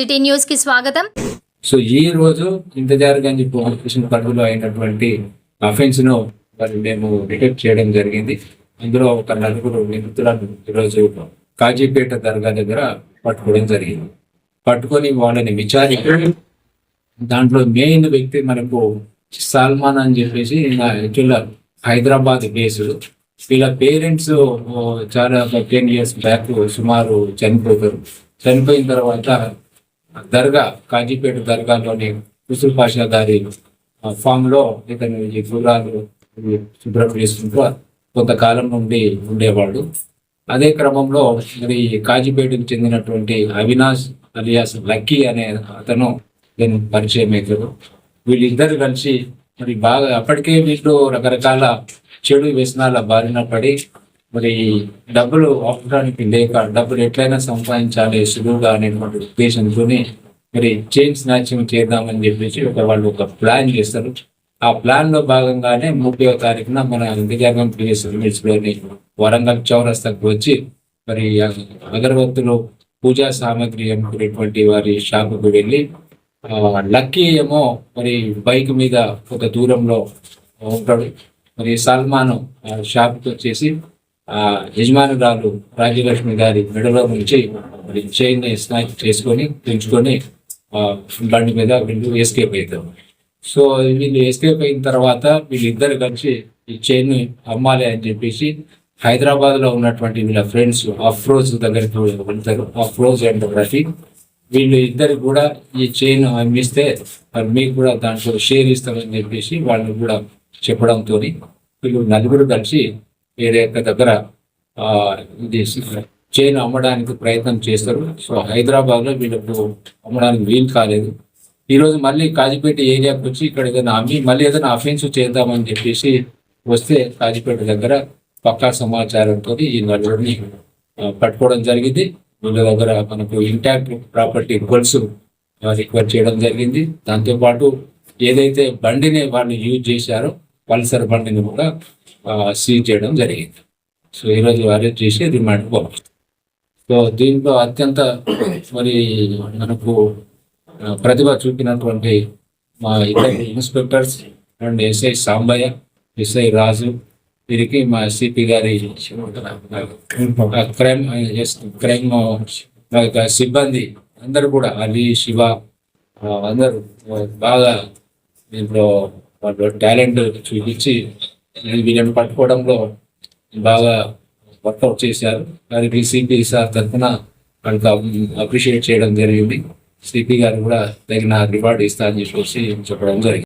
City న్యూస్కి స్వాగతం. So ఈ రోజు ఇంతజారుగంజ్ పోలీస్ స్టేషన్ పరిధిలో అయినటువంటి అఫెన్స్ను మరి మేము డిటెక్ట్ చేయడం జరిగింది. అందులో ఒక నలుగురు నిందితులను ఈరోజు కాజీపేట దర్గా దగ్గర పట్టుకోవడం జరిగింది. పట్టుకొని వాళ్ళని విచారించి దాంట్లో మెయిన్ వ్యక్తి మనకు సల్మాన్ అని చెప్పేసి యాక్చువల్ హైదరాబాద్ బేస్డ్. వీళ్ళ పేరెంట్స్ చాలా టెన్ ఇయర్స్ బ్యాక్ సుమారు చనిపోతారు చనిపోయిన తర్వాత దర్గా కాజీపేట దర్గాలోని కుసుల్ పాషా గారి ఫామ్లో ఇతను ఈ గుర్రాలు శుభ్రం చేసుకుంటూ కొంతకాలం నుండి ఉండేవాడు అదే క్రమంలో మరి కాజీపేటకు చెందినటువంటి అవినాష్ అలియాస్ లక్కీ అనే అతను నేను పరిచయం అవుతారు వీళ్ళిద్దరు కలిసి మరి బాగా అప్పటికే వీళ్ళు రకరకాల చెడు వ్యసనాల బారిన పడి మరి డబ్బులు అవసరానికి లేక డబ్బులు ఎట్లయినా సంపాదించాలి సులువుగా అనేటువంటి ఉద్దేశంతోనే మరి చైన్ స్నాచింగ్ చేద్దామని చెప్పేసి ఒక వాళ్ళు ఒక ప్లాన్ చేస్తారు. ఆ ప్లాన్లో భాగంగానే ముప్పై తారీఖున మన విజయనగరం పిఎస్ లిమిట్స్లోని వరంగల్ చౌరస్తాకు వచ్చి మరి అగరబత్తులు పూజా సామాగ్రి అనుకునేటువంటి వారి షాపుకు వెళ్ళి లక్కీ ఏమో మరి బైక్ మీద ఒక దూరంలో ఉంటాడు. మరి సల్మాన్ షాప్కి వచ్చేసి యజమానురాలు రాజ్యలక్ష్మి గారి మెడలో నుంచి మరి చైన్ స్నాక్ చేసుకొని పెంచుకొని బండి మీద వీళ్ళు ఎస్కేప్ అవుతారు సో వీళ్ళు ఎస్కేప్ అయిన తర్వాత వీళ్ళిద్దరు కలిసి ఈ చైన్ అమ్మాలి అని చెప్పేసి హైదరాబాద్లో ఉన్నటువంటి వీళ్ళ ఫ్రెండ్స్ అఫ్రోజ్ దగ్గరికి వెళ్తారు. అఫ్రోజ్ అండ్ రఫీ. వీళ్ళు ఇద్దరు కూడా ఈ చైన్ అమ్మిస్తే మీకు కూడా దాంట్లో షేర్ ఇస్తామని చెప్పేసి వాళ్ళు కూడా చెప్పడంతో వీళ్ళు నలుగురు కలిసి వేరే దగ్గర ఇది చైన్ అమ్మడానికి ప్రయత్నం చేస్తారు. సో హైదరాబాద్లో వీళ్ళకు అమ్మడానికి వీలు కాలేదు. ఈ రోజు మళ్ళీ కాజీపేట ఏరియాకి వచ్చి ఇక్కడ ఏదైనా అమ్మి మళ్ళీ ఏదైనా అఫెన్స్ చేద్దామని చెప్పేసి వస్తే కాజీపేట దగ్గర పక్కా సమాచారంతో ఈ నలుగురిని పట్టుకోవడం జరిగింది. వీళ్ళ దగ్గర మనకు ఇంటాక్ట్ ప్రాపర్టీ గోల్స్ రిక్వైర్ చేయడం జరిగింది. దాంతోపాటు ఏదైతే బండిని వాళ్ళు యూజ్ చేశారో పల్సర్ బండిని కూడా సీజ్ చేయడం జరిగింది. సో ఈరోజు అరెస్ట్ చేసి రిమాండ్ పంపిస్తాం సో దీంట్లో అత్యంత మరి మనకు ప్రతిభ చూపినటువంటి మా ఇద్దరు inspectors and SI Sambaiah SI Raju వీరికి మా సిపి గారి క్రైమ్ క్రైమ్ యొక్క సిబ్బంది అందరూ కూడా అలీ శివ అందరూ బాగా దీంట్లో వాళ్ళు టాలెంట్ చూపించి వీళ్ళని పట్టుకోవడంలో బాగా వర్కౌట్ చేశారు. కానీ సిపి సార్ తరఫున వాళ్ళకి అప్రిషియేట్ చేయడం జరిగింది. సిపి గారు కూడా తగిన రివార్డ్ ఇస్తా అని చెప్పేసి చెప్పడం జరిగింది.